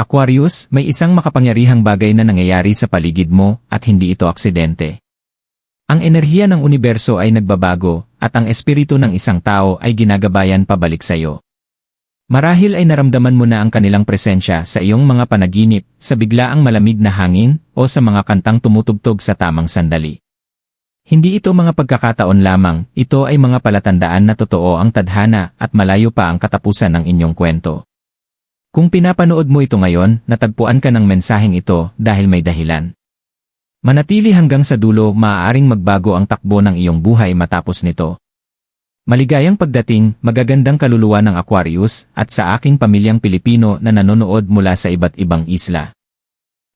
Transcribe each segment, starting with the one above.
Aquarius, may isang makapangyarihang bagay na nangyayari sa paligid mo at hindi ito aksidente. Ang enerhiya ng universo ay nagbabago at ang espiritu ng isang tao ay ginagabayan pabalik sa iyo. Marahil ay naramdaman mo na ang kanilang presensya sa iyong mga panaginip, sa biglaang malamig na hangin, o sa mga kantang tumutugtog sa tamang sandali. Hindi ito mga pagkakataon lamang, ito ay mga palatandaan na totoo ang tadhana at malayo pa ang katapusan ng inyong kwento. Kung pinapanood mo ito ngayon, natagpuan ka ng mensaheng ito dahil may dahilan. Manatili hanggang sa dulo maaaring magbago ang takbo ng iyong buhay matapos nito. Maligayang pagdating, magagandang kaluluwa ng Aquarius at sa aking pamilyang Pilipino na nanonood mula sa iba't ibang isla.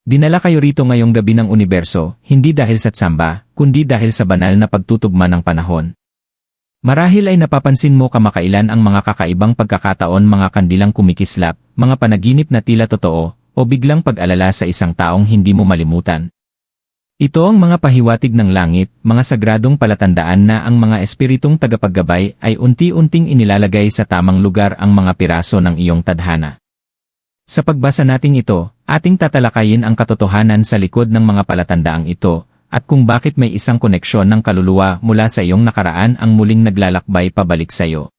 Dinala kayo rito ngayong gabi ng universo, hindi dahil sa tsamba, kundi dahil sa banal na pagtutugma ng panahon. Marahil ay napapansin mo kamakailan ang mga kakaibang pagkakataon mga kandilang kumikislap, mga panaginip na tila totoo, o biglang pag-alala sa isang taong hindi mo malimutan. Ito ang mga pahiwatig ng langit, mga sagradong palatandaan na ang mga espiritong tagapaggabay ay unti-unting inilalagay sa tamang lugar ang mga piraso ng iyong tadhana. Sa pagbasa nating ito, ating tatalakayin ang katotohanan sa likod ng mga palatandaang ito, at kung bakit may isang koneksyon ng kaluluwa mula sa iyong nakaraan ang muling naglalakbay pabalik sa iyo.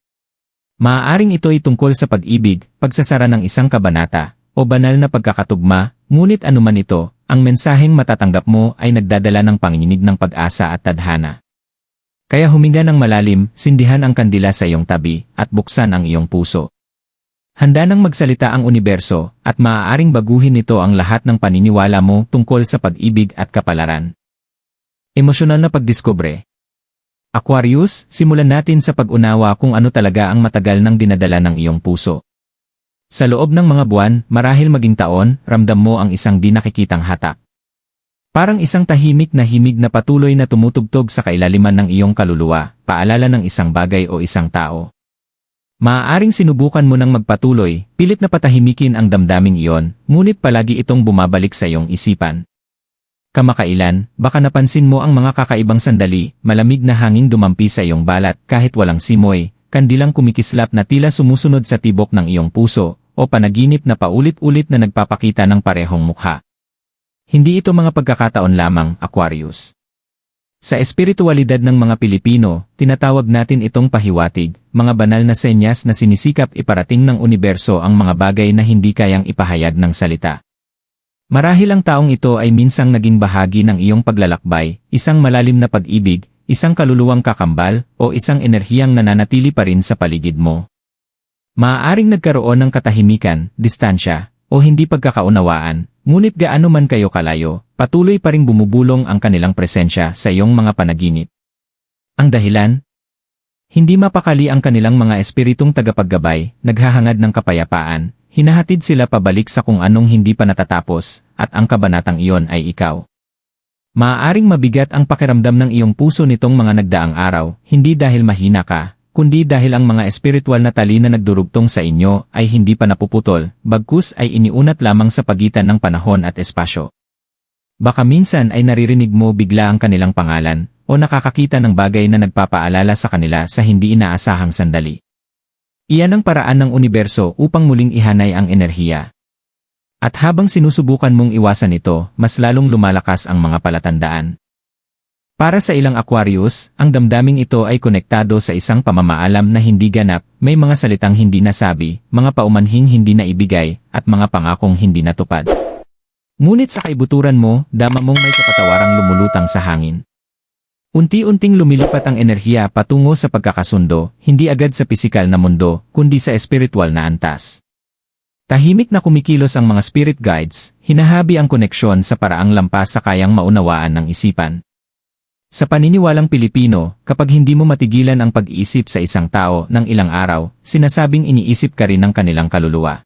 Maaaring ito ay tungkol sa pag-ibig, pagsasara ng isang kabanata, o banal na pagkakatugma, ngunit anuman ito, ang mensaheng matatanggap mo ay nagdadala ng panginginig ng pag-asa at tadhana. Kaya huminga ng malalim, sindihan ang kandila sa iyong tabi, at buksan ang iyong puso. Handa nang magsalita ang universo, at maaaring baguhin nito ang lahat ng paniniwala mo tungkol sa pag-ibig at kapalaran. Emosyonal na pagdiskubre Aquarius, simulan natin sa pag-unawa kung ano talaga ang matagal nang dinadala ng iyong puso. Sa loob ng mga buwan, marahil maging taon, ramdam mo ang isang di nakikitang hatak. Parang isang tahimik na himig na patuloy na tumutugtog sa kailaliman ng iyong kaluluwa, paalala ng isang bagay o isang tao. Maaaring sinubukan mo ng magpatuloy, pilit na patahimikin ang damdaming iyon, ngunit palagi itong bumabalik sa iyong isipan. Kamakailan, baka napansin mo ang mga kakaibang sandali, malamig na hangin dumampi sa iyong balat kahit walang simoy, kandilang kumikislap na tila sumusunod sa tibok ng iyong puso, o panaginip na paulit-ulit na nagpapakita ng parehong mukha. Hindi ito mga pagkakataon lamang, Aquarius. Sa espiritualidad ng mga Pilipino, tinatawag natin itong pahiwatig, mga banal na senyas na sinisikap iparating ng universo ang mga bagay na hindi kayang ipahayag ng salita. Marahil ang taong ito ay minsang naging bahagi ng iyong paglalakbay, isang malalim na pag-ibig, isang kaluluwang kakambal, o isang enerhiyang nananatili pa rin sa paligid mo. Maaaring nagkaroon ng katahimikan, distansya, o hindi pagkakaunawaan, ngunit gaano man kayo kalayo, patuloy pa rin bumubulong ang kanilang presensya sa iyong mga panaginip. Ang dahilan? Hindi mapakali ang kanilang mga espiritong tagapaggabay, naghahangad ng kapayapaan, Hinahatid sila pabalik sa kung anong hindi pa natatapos, at ang kabanatang iyon ay ikaw. Maaaring mabigat ang pakiramdam ng iyong puso nitong mga nagdaang araw, hindi dahil mahina ka, kundi dahil ang mga espiritual na tali na nagdurugtong sa inyo ay hindi pa napuputol, bagkus ay iniunat lamang sa pagitan ng panahon at espasyo. Baka minsan ay naririnig mo bigla ang kanilang pangalan, o nakakakita ng bagay na nagpapaalala sa kanila sa hindi inaasahang sandali. Iyan ang paraan ng universo upang muling ihanay ang enerhiya. At habang sinusubukan mong iwasan ito, mas lalong lumalakas ang mga palatandaan. Para sa ilang Aquarius, ang damdaming ito ay konektado sa isang pamamaalam na hindi ganap, may mga salitang hindi nasabi, mga paumanhing hindi naibigay, at mga pangakong hindi natupad. Ngunit sa kaibuturan mo, dama mong may kapatawarang lumulutang sa hangin. Unti-unting lumilipat ang enerhiya patungo sa pagkakasundo, hindi agad sa pisikal na mundo, kundi sa espiritual na antas. Tahimik na kumikilos ang mga spirit guides, hinahabi ang koneksyon sa paraang lampas sa kayang maunawaan ng isipan. Sa paniniwalang Pilipino, kapag hindi mo matigilan ang pag-iisip sa isang tao ng ilang araw, sinasabing iniisip ka rin ng kanilang kaluluwa.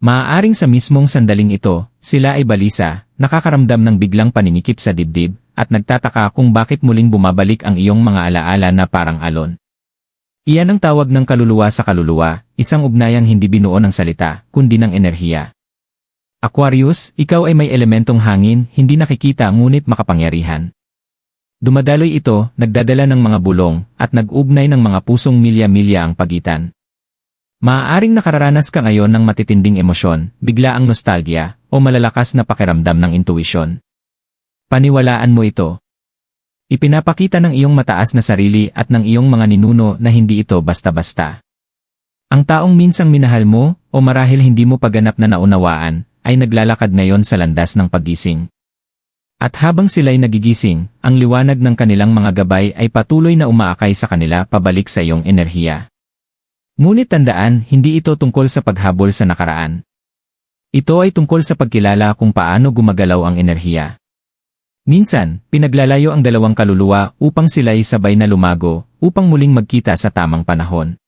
Maaaring sa mismong sandaling ito, sila ay balisa, nakakaramdam ng biglang paninikip sa dibdib, at nagtataka kung bakit muling bumabalik ang iyong mga alaala na parang alon. Iyan ang tawag ng kaluluwa sa kaluluwa, isang ugnayang hindi binuo ng salita, kundi ng enerhiya. Aquarius, ikaw ay may elementong hangin, hindi nakikita ngunit makapangyarihan. Dumadaloy ito, nagdadala ng mga bulong, at nag-ugnay ng mga pusong milya-milya ang pagitan. Maaaring nakararanas ka ngayon ng matitinding emosyon, bigla ang nostalgia, o malalakas na pakiramdam ng intuisyon. Paniwalaan mo ito. Ipinapakita ng iyong mataas na sarili at ng iyong mga ninuno na hindi ito basta-basta. Ang taong minsang minahal mo, o marahil hindi mo paganap na naunawaan, ay naglalakad ngayon sa landas ng paggising. At habang sila'y nagigising, ang liwanag ng kanilang mga gabay ay patuloy na umaakay sa kanila pabalik sa iyong enerhiya. Ngunit tandaan, hindi ito tungkol sa paghabol sa nakaraan. Ito ay tungkol sa pagkilala kung paano gumagalaw ang enerhiya. Minsan, pinaglalayo ang dalawang kaluluwa upang sila'y sabay na lumago, upang muling magkita sa tamang panahon.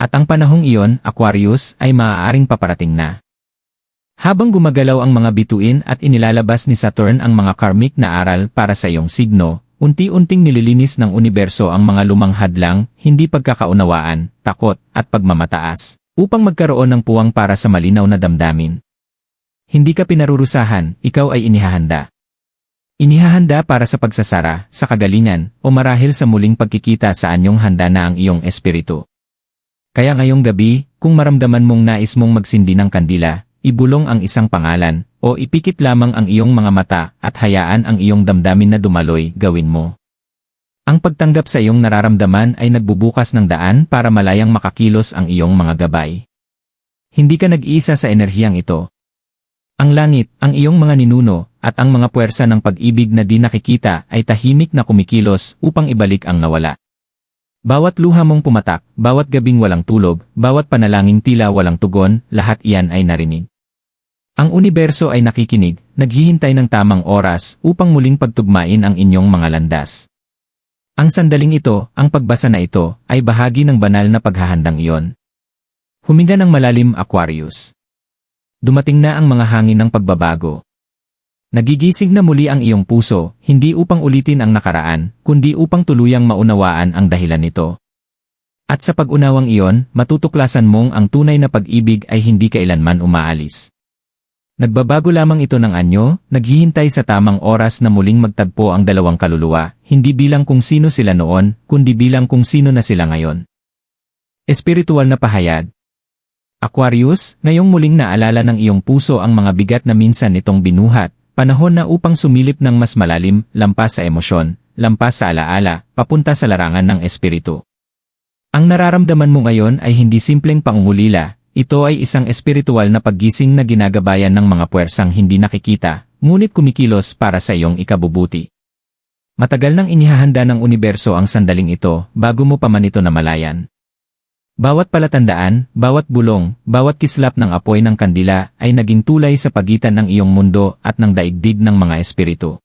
At ang panahong iyon, Aquarius, ay maaaring paparating na. Habang gumagalaw ang mga bituin at inilalabas ni Saturn ang mga karmic na aral para sa iyong signo, Unti-unting nililinis ng universo ang mga lumang hadlang, hindi pagkakaunawaan, takot, at pagmamataas, upang magkaroon ng puwang para sa malinaw na damdamin. Hindi ka pinarurusahan, ikaw ay inihahanda. Inihahanda para sa pagsasara, sa kagalingan, o marahil sa muling pagkikita sa anyong handa na ang iyong espiritu. Kaya ngayong gabi, kung maramdaman mong nais mong magsindi ng kandila, ibulong ang isang pangalan, o ipikit lamang ang iyong mga mata at hayaan ang iyong damdamin na dumaloy, gawin mo. Ang pagtanggap sa iyong nararamdaman ay nagbubukas ng daan para malayang makakilos ang iyong mga gabay. Hindi ka nag-iisa sa enerhiyang ito. Ang langit, ang iyong mga ninuno, at ang mga puwersa ng pag-ibig na di nakikita ay tahimik na kumikilos upang ibalik ang nawala. Bawat luha mong pumatak, bawat gabing walang tulog, bawat panalangin tila walang tugon, lahat iyan ay narinig. Ang universo ay nakikinig, naghihintay ng tamang oras upang muling pagtugmain ang inyong mga landas. Ang sandaling ito, ang pagbasa na ito, ay bahagi ng banal na paghahandang iyon. Huminga ng malalim Aquarius. Dumating na ang mga hangin ng pagbabago. Nagigising na muli ang iyong puso, hindi upang ulitin ang nakaraan, kundi upang tuluyang maunawaan ang dahilan nito. At sa pag-unawang iyon, matutuklasan mong ang tunay na pag-ibig ay hindi kailanman umaalis. Nagbabago lamang ito ng anyo, naghihintay sa tamang oras na muling magtagpo ang dalawang kaluluwa, hindi bilang kung sino sila noon, kundi bilang kung sino na sila ngayon. Espiritual na pahayag Aquarius, ngayong muling naalala ng iyong puso ang mga bigat na minsan nitong binuhat, panahon na upang sumilip ng mas malalim, lampas sa emosyon, lampas sa alaala, papunta sa larangan ng espiritu. Ang nararamdaman mo ngayon ay hindi simpleng pangungulila, ito ay isang espiritual na paggising na ginagabayan ng mga puwersang hindi nakikita, ngunit kumikilos para sa iyong ikabubuti. Matagal nang inihahanda ng universo ang sandaling ito bago mo pa man ito namalayan. Bawat palatandaan, bawat bulong, bawat kislap ng apoy ng kandila ay naging tulay sa pagitan ng iyong mundo at ng daigdig ng mga espiritu.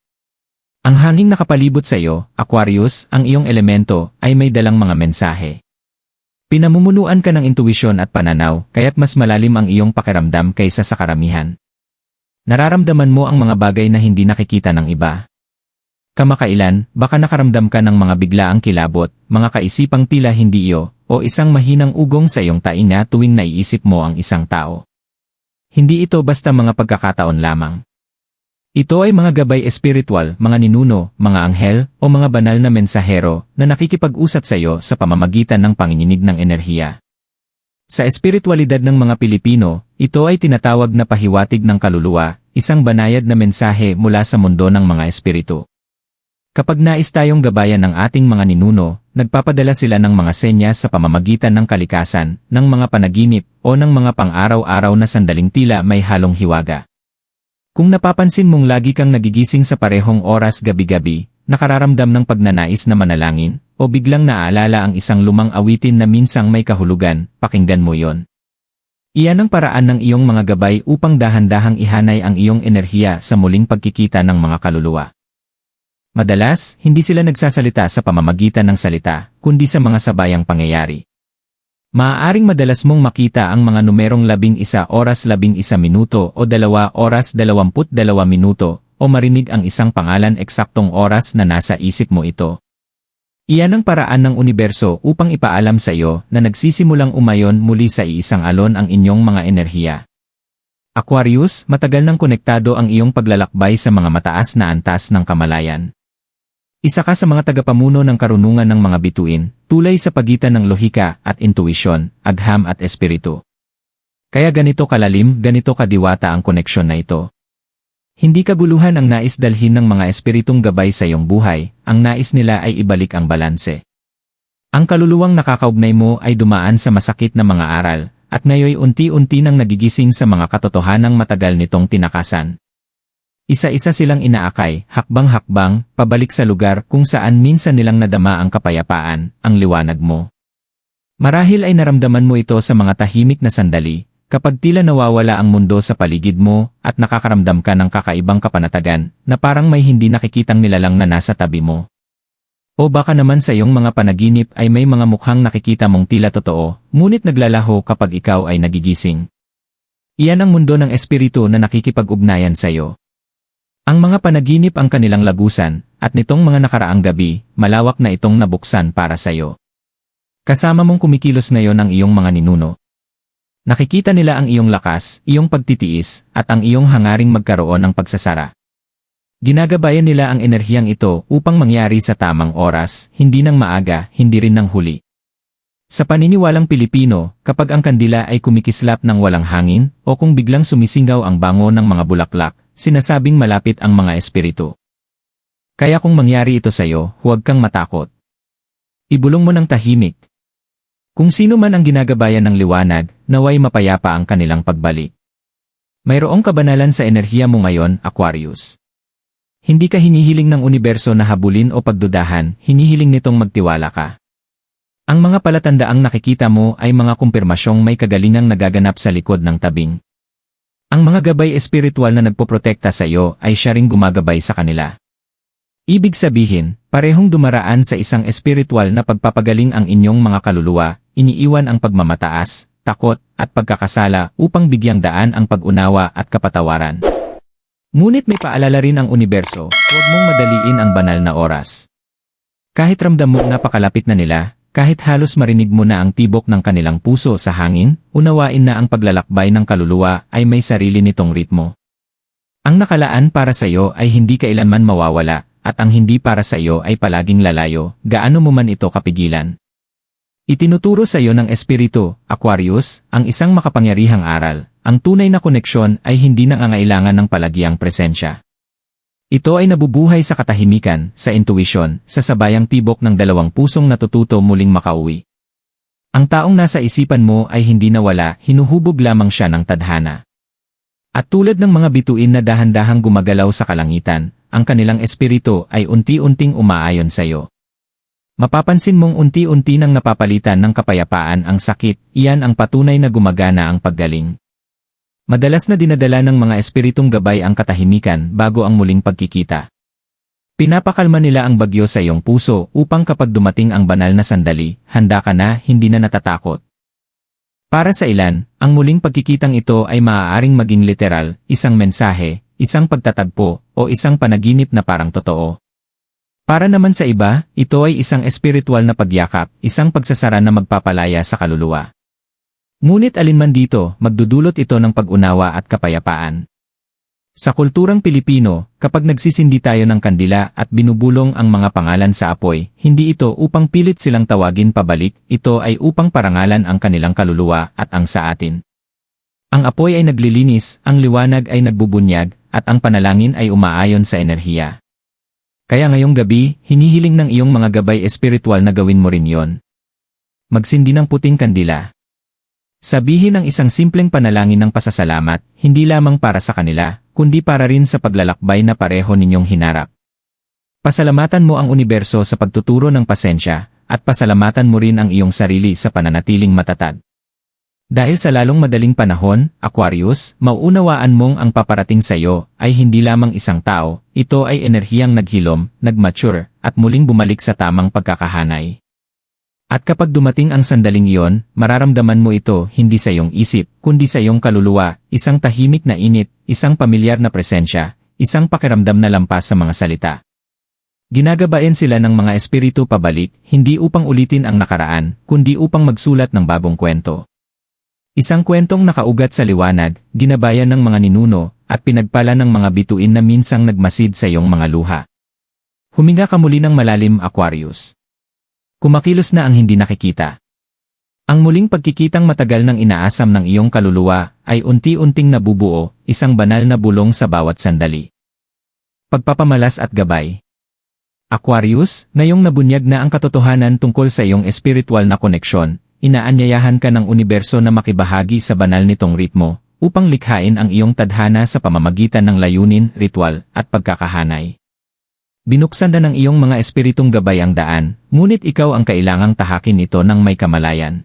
Ang hanging nakapalibot sa iyo, Aquarius, ang iyong elemento, ay may dalang mga mensahe. Pinamumunuan ka ng intuwisyon at pananaw, kaya't mas malalim ang iyong pakiramdam kaysa sa karamihan. Nararamdaman mo ang mga bagay na hindi nakikita ng iba. Kamakailan, baka nakaramdam ka ng mga biglaang kilabot, mga kaisipang tila hindi iyo, o isang mahinang ugong sa iyong tainga tuwing naiisip mo ang isang tao. Hindi ito basta mga pagkakataon lamang. Ito ay mga gabay espiritual, mga ninuno, mga anghel, o mga banal na mensahero na nakikipag-usat sa iyo sa pamamagitan ng panginginig ng enerhiya. Sa espiritualidad ng mga Pilipino, ito ay tinatawag na pahiwatig ng kaluluwa, isang banayad na mensahe mula sa mundo ng mga espiritu. Kapag nais tayong gabayan ng ating mga ninuno, nagpapadala sila ng mga senyas sa pamamagitan ng kalikasan, ng mga panaginip, o ng mga pang-araw-araw na sandaling tila may halong hiwaga. Kung napapansin mong lagi kang nagigising sa parehong oras gabi-gabi, nakararamdam ng pagnanais na manalangin, o biglang naaalala ang isang lumang awitin na minsang may kahulugan, pakinggan mo yon. Iyan ang paraan ng iyong mga gabay upang dahan-dahang ihanay ang iyong enerhiya sa muling pagkikita ng mga kaluluwa. Madalas, hindi sila nagsasalita sa pamamagitan ng salita, kundi sa mga sabayang pangyayari. Maaaring madalas mong makita ang mga numerong 11 oras 11 minuto o 2 oras 22 minuto o marinig ang isang pangalan eksaktong oras na nasa isip mo ito. Iyan ang paraan ng universo upang ipaalam sa iyo na nagsisimulang umayon muli sa iisang alon ang inyong mga enerhiya. Aquarius, matagal nang konektado ang iyong paglalakbay sa mga mataas na antas ng kamalayan. Isa ka sa mga tagapamuno ng karunungan ng mga bituin, tulay sa pagitan ng lohika at intuisyon, agham at espiritu. Kaya ganito kalalim, ganito kadiwata ang koneksyon na ito. Hindi kaguluhan ang nais dalhin ng mga espiritong gabay sa iyong buhay, ang nais nila ay ibalik ang balanse. Ang kaluluwang nakakaugnay mo ay dumaan sa masakit na mga aral, at ngayoy unti-unti nang nagigising sa mga katotohanang matagal nitong tinakasan. Isa-isa silang inaakay, hakbang-hakbang, pabalik sa lugar kung saan minsan nilang nadama ang kapayapaan, ang liwanag mo. Marahil ay naramdaman mo ito sa mga tahimik na sandali, kapag tila nawawala ang mundo sa paligid mo at nakakaramdam ka ng kakaibang kapanatagan na parang may hindi nakikitang nilalang na nasa tabi mo. O baka naman sa iyong mga panaginip ay may mga mukhang nakikita mong tila totoo, ngunit naglalaho kapag ikaw ay nagigising. Iyan ang mundo ng espiritu na nakikipag-ugnayan sa iyo. Ang mga panaginip ang kanilang lagusan, at nitong mga nakaraang gabi, malawak na itong nabuksan para sa iyo. Kasama mong kumikilos ngayon ang iyong mga ninuno. Nakikita nila ang iyong lakas, iyong pagtitiis, at ang iyong hangaring magkaroon ng pagsasara. Ginagabayan nila ang enerhiyang ito upang mangyari sa tamang oras, hindi ng maaga, hindi rin ng huli. Sa paniniwalang Pilipino, kapag ang kandila ay kumikislap ng walang hangin, o kung biglang sumisingaw ang bango ng mga bulaklak, sinasabing malapit ang mga espiritu. Kaya kung mangyari ito sa iyo, huwag kang matakot. Ibulong mo ng tahimik. Kung sino man ang ginagabayan ng liwanag, naway mapayapa ang kanilang pagbalik. Mayroong kabanalan sa enerhiya mo ngayon, Aquarius. Hindi ka hinihiling ng universo na habulin o pagdudahan, hinihiling nitong magtiwala ka. Ang mga palatandaang nakikita mo ay mga kumpirmasyong may kagalingang nagaganap sa likod ng tabing. Ang mga gabay espiritual na nagpoprotekta sa iyo ay siya ring gumagabay sa kanila. Ibig sabihin, parehong dumaraan sa isang espiritual na pagpapagaling ang inyong mga kaluluwa, iniiwan ang pagmamataas, takot, at pagkakasala upang bigyang daan ang pag-unawa at kapatawaran. Ngunit may paalala rin ang universo, huwag mong madaliin ang banal na oras. Kahit ramdam mo napakalapit na nila, kahit halos marinig mo na ang tibok ng kanilang puso sa hangin, unawain na ang paglalakbay ng kaluluwa ay may sarili nitong ritmo. Ang nakalaan para sa iyo ay hindi kailanman mawawala, at ang hindi para sa iyo ay palaging lalayo, gaano mo man ito kapigilan. Itinuturo sa iyo ng Espiritu, Aquarius, ang isang makapangyarihang aral, ang tunay na koneksyon ay hindi nangangailangan ng palagiang presensya. Ito ay nabubuhay sa katahimikan, sa intuisyon, sa sabayang tibok ng dalawang pusong natututo muling makauwi. Ang taong nasa isipan mo ay hindi nawala, hinuhubog lamang siya ng tadhana. At tulad ng mga bituin na dahan-dahang gumagalaw sa kalangitan, ang kanilang espiritu ay unti-unting umaayon sa iyo. Mapapansin mong unti-unti nang napapalitan ng kapayapaan ang sakit, iyan ang patunay na gumagana ang paggaling. Madalas na dinadala ng mga espiritong gabay ang katahimikan bago ang muling pagkikita. Pinapakalma nila ang bagyo sa iyong puso upang kapag dumating ang banal na sandali, handa ka na, hindi na natatakot. Para sa ilan, ang muling pagkikitang ito ay maaaring maging literal, isang mensahe, isang pagtatagpo, o isang panaginip na parang totoo. Para naman sa iba, ito ay isang espiritual na pagyakap, isang pagsasara na magpapalaya sa kaluluwa. Ngunit alinman dito, magdudulot ito ng pag-unawa at kapayapaan. Sa kulturang Pilipino, kapag nagsisindi tayo ng kandila at binubulong ang mga pangalan sa apoy, hindi ito upang pilit silang tawagin pabalik, ito ay upang parangalan ang kanilang kaluluwa at ang sa atin. Ang apoy ay naglilinis, ang liwanag ay nagbubunyag, at ang panalangin ay umaayon sa enerhiya. Kaya ngayong gabi, hinihiling ng iyong mga gabay espiritual na gawin mo rin yon. Magsindi ng puting kandila. Sabihin ang isang simpleng panalangin ng pasasalamat, hindi lamang para sa kanila, kundi para rin sa paglalakbay na pareho ninyong hinarap. Pasalamatan mo ang universo sa pagtuturo ng pasensya, at pasalamatan mo rin ang iyong sarili sa pananatiling matatag. Dahil sa lalong madaling panahon, Aquarius, mauunawaan mong ang paparating sa iyo ay hindi lamang isang tao, ito ay enerhiyang naghilom, nagmature, at muling bumalik sa tamang pagkakahanay. At kapag dumating ang sandaling iyon, mararamdaman mo ito hindi sa iyong isip, kundi sa iyong kaluluwa, isang tahimik na init, isang pamilyar na presensya, isang pakiramdam na lampas sa mga salita. Ginagabayan sila ng mga espiritu pabalik, hindi upang ulitin ang nakaraan, kundi upang magsulat ng bagong kwento. Isang kwentong nakaugat sa liwanag, ginabayan ng mga ninuno, at pinagpala ng mga bituin na minsang nagmasid sa iyong mga luha. Huminga ka muli ng malalim, Aquarius. Kumakilos na ang hindi nakikita. Ang muling pagkikitang matagal ng inaasam ng iyong kaluluwa ay unti-unting nabubuo, isang banal na bulong sa bawat sandali. Pagpapamalas at gabay. Aquarius, ngayong nabunyag na ang katotohanan tungkol sa iyong espiritual na koneksyon, inaanyayahan ka ng universo na makibahagi sa banal nitong ritmo, upang likhain ang iyong tadhana sa pamamagitan ng layunin, ritual, at pagkakahanay. Binuksan na ng iyong mga espiritong gabay ang daan, ngunit ikaw ang kailangang tahakin ito ng may kamalayan.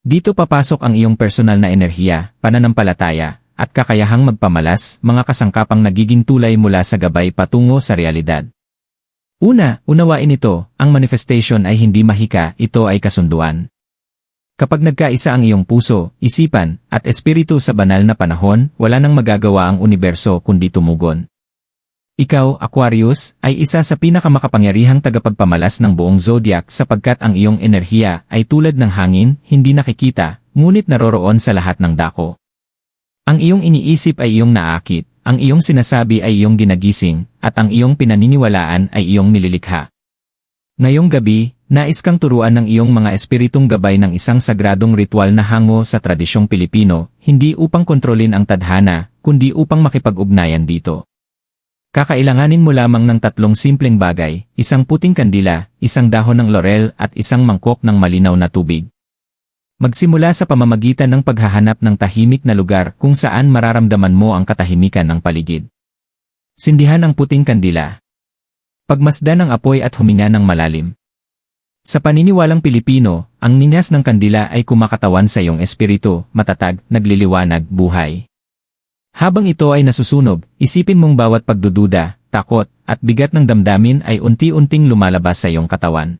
Dito papasok ang iyong personal na enerhiya, pananampalataya, at kakayahang magpamalas, mga kasangkapang nagiging tulay mula sa gabay patungo sa realidad. Una, unawain ito, ang manifestation ay hindi mahika, ito ay kasunduan. Kapag nagkaisa ang iyong puso, isipan, at espiritu sa banal na panahon, wala nang magagawa ang universo kundi tumugon. Ikaw, Aquarius, ay isa sa pinakamakapangyarihang tagapagpamalas ng buong zodiac sapagkat ang iyong enerhiya ay tulad ng hangin, hindi nakikita, ngunit naroroon sa lahat ng dako. Ang iyong iniisip ay iyong naakit, ang iyong sinasabi ay iyong ginagising, at ang iyong pinaniniwalaan ay iyong nililikha. Ngayong gabi, nais kang turuan ng iyong mga espiritong gabay ng isang sagradong ritual na hango sa tradisyong Pilipino, hindi upang kontrolin ang tadhana, kundi upang makipag-ugnayan dito. Kakailanganin mo lamang ng tatlong simpleng bagay, isang puting kandila, isang dahon ng laurel at isang mangkok ng malinaw na tubig. Magsimula sa pamamagitan ng paghahanap ng tahimik na lugar kung saan mararamdaman mo ang katahimikan ng paligid. Sindihan ang puting kandila. Pagmasdan ng apoy at huminga ng malalim. Sa paniniwalang Pilipino, ang ninyas ng kandila ay kumakatawan sa iyong espiritu, matatag, nagliliwanag, buhay. Habang ito ay nasusunog, isipin mong bawat pagdududa, takot, at bigat ng damdamin ay unti-unting lumalabas sa iyong katawan.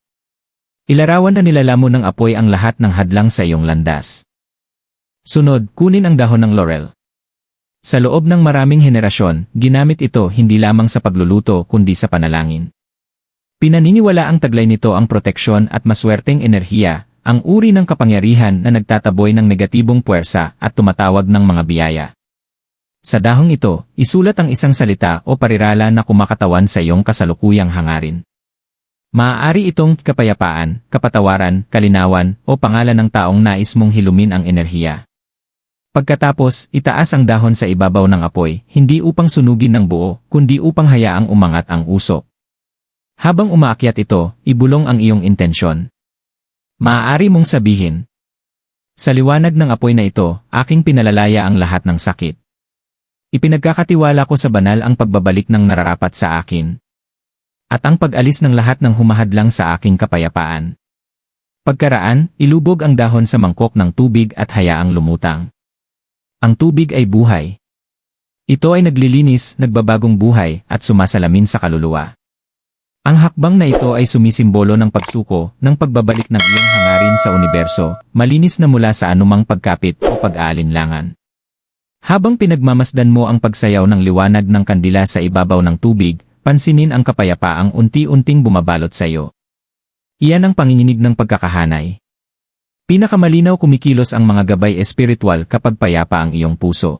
Ilarawan na nilalamon ng apoy ang lahat ng hadlang sa iyong landas. Sunod, kunin ang dahon ng laurel. Sa loob ng maraming henerasyon, ginamit ito hindi lamang sa pagluluto kundi sa panalangin. Pinaniniwala ang taglay nito ang proteksyon at maswerteng enerhiya, ang uri ng kapangyarihan na nagtataboy ng negatibong puwersa at tumatawag ng mga biyaya. Sa dahong ito, isulat ang isang salita o parirala na kumakatawan sa iyong kasalukuyang hangarin. Maaari itong kapayapaan, kapatawaran, kalinawan, o pangalan ng taong nais mong hilumin ang enerhiya. Pagkatapos, itaas ang dahon sa ibabaw ng apoy, hindi upang sunugin ng buo, kundi upang hayaang umangat ang usok. Habang umaakyat ito, ibulong ang iyong intensyon. Maaari mong sabihin, Sa liwanag ng apoy na ito, aking pinalalaya ang lahat ng sakit. Ipinagkakatiwala ko sa banal ang pagbabalik ng nararapat sa akin at ang pag-alis ng lahat ng humahadlang sa aking kapayapaan. Pagkaraan, ilubog ang dahon sa mangkok ng tubig at hayaang lumutang. Ang tubig ay buhay. Ito ay naglilinis, nagbabagong buhay, at sumasalamin sa kaluluwa. Ang hakbang na ito ay sumisimbolo ng pagsuko, ng pagbabalik ng iyong hangarin sa universo, malinis na mula sa anumang pagkapit o pag-aalinlangan. Habang pinagmamasdan mo ang pagsayaw ng liwanag ng kandila sa ibabaw ng tubig, pansinin ang kapayapaang unti-unting bumabalot sa iyo. Iyan ang panginginig ng pagkakahanay. Pinakamalinaw kumikilos ang mga gabay espiritual kapag payapa ang iyong puso.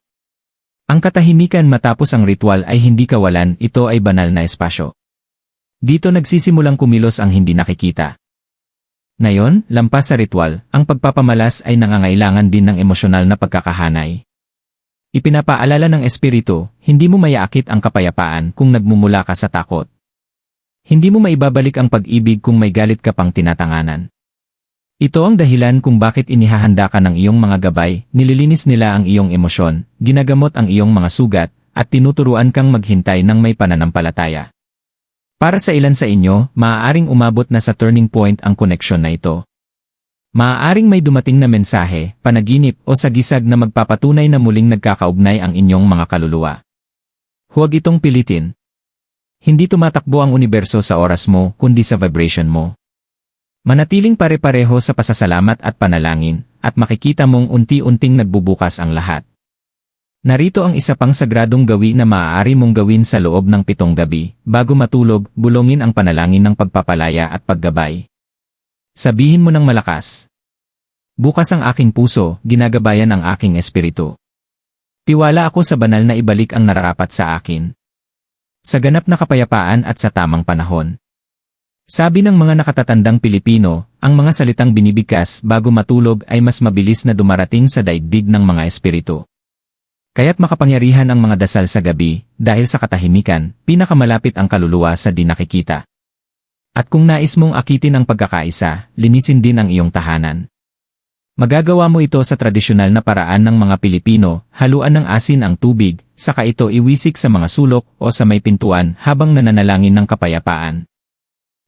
Ang katahimikan matapos ang ritual ay hindi kawalan, ito ay banal na espasyo. Dito nagsisimulang kumilos ang hindi nakikita. Ngayon, lampas sa ritual, ang pagpapamalas ay nangangailangan din ng emosyonal na pagkakahanay. Ipinapaalala ng Espiritu, hindi mo mayaakit ang kapayapaan kung nagmumula ka sa takot. Hindi mo maibabalik ang pag-ibig kung may galit ka pang tinatanganan. Ito ang dahilan kung bakit inihahanda ka ng iyong mga gabay, nililinis nila ang iyong emosyon, ginagamot ang iyong mga sugat, at tinuturuan kang maghintay ng may pananampalataya. Para sa ilan sa inyo, maaaring umabot na sa turning point ang koneksyon na ito. Maaaring may dumating na mensahe, panaginip o sagisag na magpapatunay na muling nagkakaugnay ang inyong mga kaluluwa. Huwag itong pilitin. Hindi tumatakbo ang universo sa oras mo, kundi sa vibration mo. Manatiling pare-pareho sa pasasalamat at panalangin, at makikita mong unti-unting nagbubukas ang lahat. Narito ang isa pang sagradong gawi na maaari mong gawin sa loob ng pitong gabi, bago matulog, bulongin ang panalangin ng pagpapalaya at paggabay. Sabihin mo ng malakas. Bukas ang aking puso, ginagabayan ang aking espiritu. Tiwala ako sa banal na ibalik ang nararapat sa akin. Sa ganap na kapayapaan at sa tamang panahon. Sabi ng mga nakatatandang Pilipino, ang mga salitang binibigkas bago matulog ay mas mabilis na dumarating sa daigdig ng mga espiritu. Kaya't makapangyarihan ang mga dasal sa gabi, dahil sa katahimikan, pinakamalapit ang kaluluwa sa di nakikita. At kung nais mong akitin ang pagkakaisa, linisin din ang iyong tahanan. Magagawa mo ito sa tradisyonal na paraan ng mga Pilipino, haluan ng asin ang tubig, saka ito iwisik sa mga sulok o sa may pintuan habang nananalangin ng kapayapaan.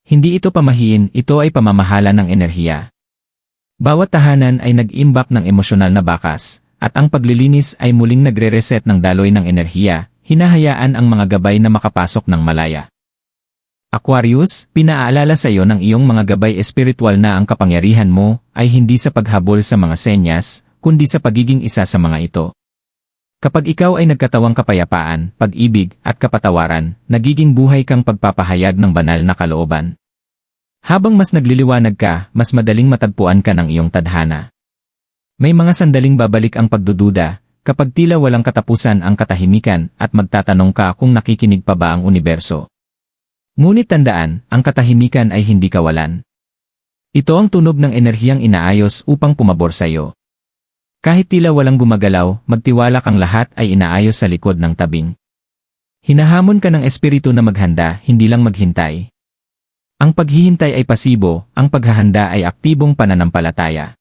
Hindi ito pamahiin, ito ay pamamahala ng enerhiya. Bawat tahanan ay nag-imbak ng emosyonal na bakas, at ang paglilinis ay muling nagre-reset ng daloy ng enerhiya, hinahayaan ang mga gabay na makapasok ng malaya. Aquarius, pinaalala sa iyo ng iyong mga gabay espiritual na ang kapangyarihan mo ay hindi sa paghabol sa mga senyas, kundi sa pagiging isa sa mga ito. Kapag ikaw ay nagkatawang kapayapaan, pag-ibig, at kapatawaran, nagiging buhay kang pagpapahayag ng banal na kalooban. Habang mas nagliliwanag ka, mas madaling matagpuan ka ng iyong tadhana. May mga sandaling babalik ang pagdududa, kapag tila walang katapusan ang katahimikan at magtatanong ka kung nakikinig pa ba ang universo. Ngunit tandaan, ang katahimikan ay hindi kawalan. Ito ang tunog ng enerhiyang inaayos upang pumabor sa iyo. Kahit tila walang gumagalaw, magtiwala kang lahat ay inaayos sa likod ng tabing. Hinahamon ka ng espiritu na maghanda, hindi lang maghintay. Ang paghihintay ay pasibo, ang paghahanda ay aktibong pananampalataya.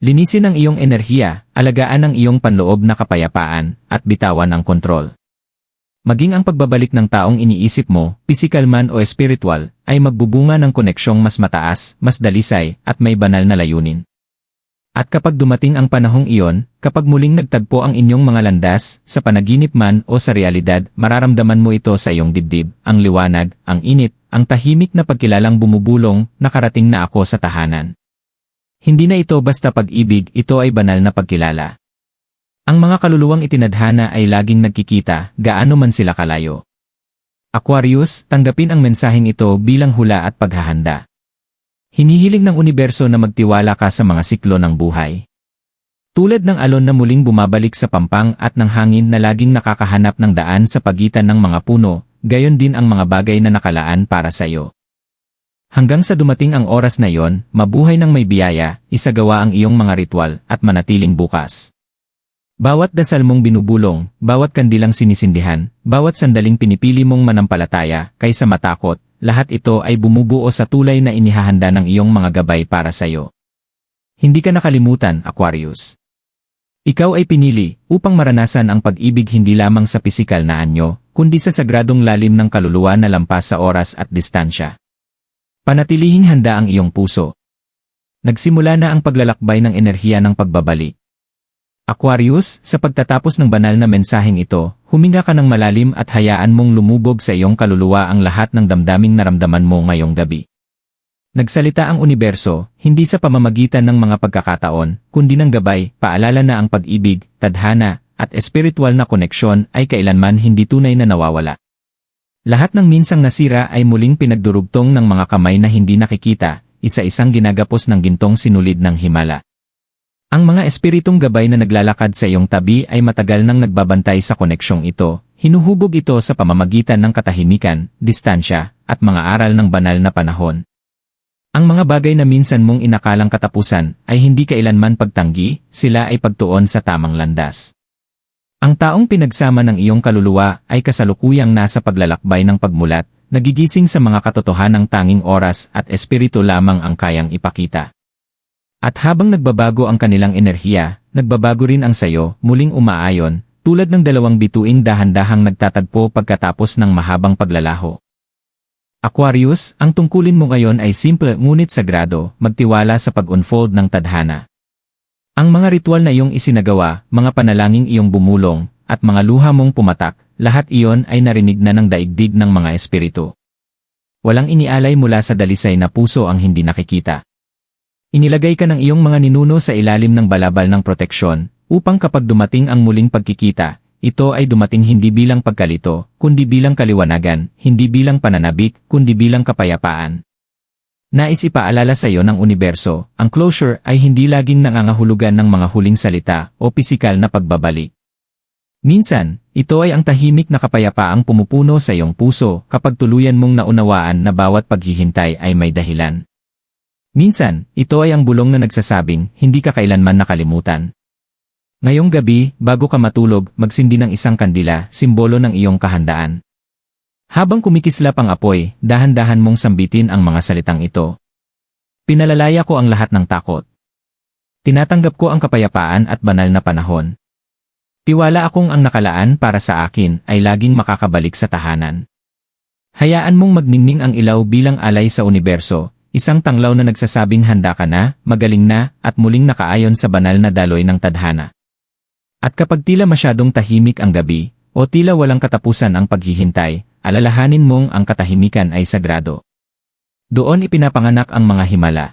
Linisin ang iyong enerhiya, alagaan ang iyong panloob na kapayapaan, at bitawan ang kontrol. Maging ang pagbabalik ng taong iniisip mo, physical man o spiritual, ay magbubunga ng koneksyong mas mataas, mas dalisay, at may banal na layunin. At kapag dumating ang panahong iyon, kapag muling nagtagpo ang inyong mga landas, sa panaginip man o sa realidad, mararamdaman mo ito sa iyong dibdib, ang liwanag, ang init, ang tahimik na pagkilalang bumubulong, nakarating na ako sa tahanan. Hindi na ito basta pag-ibig, ito ay banal na pagkilala. Ang mga kaluluwang itinadhana ay laging nagkikita, gaano man sila kalayo. Aquarius, tanggapin ang mensaheng ito bilang hula at paghahanda. Hinihiling ng universo na magtiwala ka sa mga siklo ng buhay. Tulad ng alon na muling bumabalik sa pampang at ng hangin na laging nakakahanap ng daan sa pagitan ng mga puno, gayon din ang mga bagay na nakalaan para sa iyo. Hanggang sa dumating ang oras na iyon, mabuhay ng may biyaya, isagawa ang iyong mga ritual, at manatiling bukas. Bawat dasal mong binubulong, bawat kandilang sinisindihan, bawat sandaling pinipili mong manampalataya, kaysa matakot, lahat ito ay bumubuo sa tulay na inihahanda ng iyong mga gabay para sa iyo. Hindi ka nakalimutan, Aquarius. Ikaw ay pinili upang maranasan ang pag-ibig hindi lamang sa pisikal na anyo, kundi sa sagradong lalim ng kaluluwa na lampas sa oras at distansya. Panatilihing handa ang iyong puso. Nagsimula na ang paglalakbay ng enerhiya ng pagbabalik. Aquarius, sa pagtatapos ng banal na mensaheng ito, huminga ka ng malalim at hayaan mong lumubog sa iyong kaluluwa ang lahat ng damdaming naramdaman mo ngayong gabi. Nagsalita ang universo, hindi sa pamamagitan ng mga pagkakataon, kundi ng gabay, paalala na ang pag-ibig, tadhana, at espiritual na koneksyon ay kailanman hindi tunay na nawawala. Lahat ng minsang nasira ay muling pinagdurugtong ng mga kamay na hindi nakikita, isa-isang ginagapos ng gintong sinulid ng himala. Ang mga espiritong gabay na naglalakad sa iyong tabi ay matagal nang nagbabantay sa koneksyong ito, hinuhubog ito sa pamamagitan ng katahimikan, distansya, at mga aral ng banal na panahon. Ang mga bagay na minsan mong inakalang katapusan ay hindi kailanman pagtanggi, sila ay pagtuon sa tamang landas. Ang taong pinagsama ng iyong kaluluwa ay kasalukuyang nasa paglalakbay ng pagmulat, nagigising sa mga katotohanang tanging oras at espiritu lamang ang kayang ipakita. At habang nagbabago ang kanilang enerhiya, nagbabago rin ang sayo, muling umaayon, tulad ng dalawang bituing dahan-dahang nagtatagpo pagkatapos ng mahabang paglalaho. Aquarius, ang tungkulin mo ngayon ay simple ngunit sagrado, magtiwala sa pag-unfold ng tadhana. Ang mga ritual na iyong isinagawa, mga panalangin iyong bumulong, at mga luha mong pumatak, lahat iyon ay narinig na ng daigdig ng mga espiritu. Walang inialay mula sa dalisay na puso ang hindi nakikita. Inilagay ka ng iyong mga ninuno sa ilalim ng balabal ng proteksyon, upang kapag dumating ang muling pagkikita, ito ay dumating hindi bilang pagkalito, kundi bilang kaliwanagan, hindi bilang pananabik, kundi bilang kapayapaan. Nais ipaalala sa iyo ng universo, ang closure ay hindi laging nangangahulugan ng mga huling salita o pisikal na pagbabalik. Minsan, ito ay ang tahimik na kapayapaang pumupuno sa iyong puso kapag tuluyan mong naunawaan na bawat paghihintay ay may dahilan. Minsan, ito ay ang bulong na nagsasabing hindi ka kailanman nakalimutan. Ngayong gabi, bago ka matulog, magsindi ng isang kandila, simbolo ng iyong kahandaan. Habang kumikislap ang apoy, dahan-dahan mong sambitin ang mga salitang ito. Pinalalaya ko ang lahat ng takot. Tinatanggap ko ang kapayapaan at banal na panahon. Tiwala akong ang nakalaan para sa akin ay laging makakabalik sa tahanan. Hayaan mong magningning ang ilaw bilang alay sa universo, isang tanglaw na nagsasabing handa ka na, magaling na, at muling nakaayon sa banal na daloy ng tadhana. At kapag tila masyadong tahimik ang gabi, o tila walang katapusan ang paghihintay, alalahanin mong ang katahimikan ay sagrado. Doon ipinapanganak ang mga himala.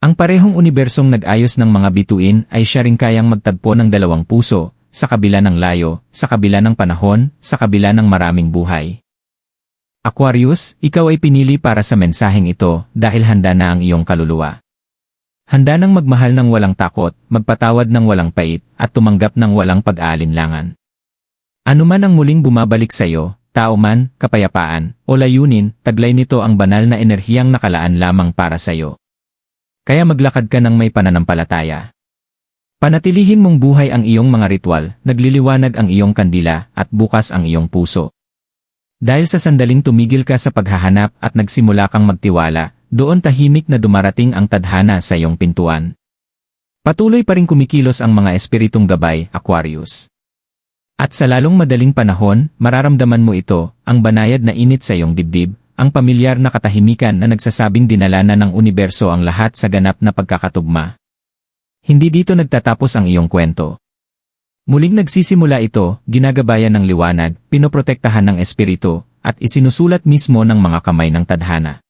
Ang parehong unibersong nag-ayos ng mga bituin ay siya ring kayang magtagpo ng dalawang puso, sa kabila ng layo, sa kabila ng panahon, sa kabila ng maraming buhay. Aquarius, ikaw ay pinili para sa mensaheng ito dahil handa na ang iyong kaluluwa. Handa nang magmahal ng walang takot, magpatawad ng walang pait, at tumanggap ng walang pag-aalinlangan. Ano man ang muling bumabalik sa iyo, tao man, kapayapaan, o layunin, taglay nito ang banal na enerhiyang nakalaan lamang para sa iyo. Kaya maglakad ka ng may pananampalataya. Panatilihin mong buhay ang iyong mga ritual, nagliliwanag ang iyong kandila, at bukas ang iyong puso. Dahil sa sandaling tumigil ka sa paghahanap at nagsimula kang magtiwala, doon tahimik na dumarating ang tadhana sa iyong pintuan. Patuloy pa rin kumikilos ang mga espiritong gabay, Aquarius. At sa lalong madaling panahon, mararamdaman mo ito, ang banayad na init sa iyong dibdib, ang pamilyar na katahimikan na nagsasabing dinala na ng universo ang lahat sa ganap na pagkakatugma. Hindi dito nagtatapos ang iyong kwento. Muling nagsisimula ito, ginagabayan ng liwanag, pinoprotektahan ng espiritu, at isinusulat mismo ng mga kamay ng tadhana.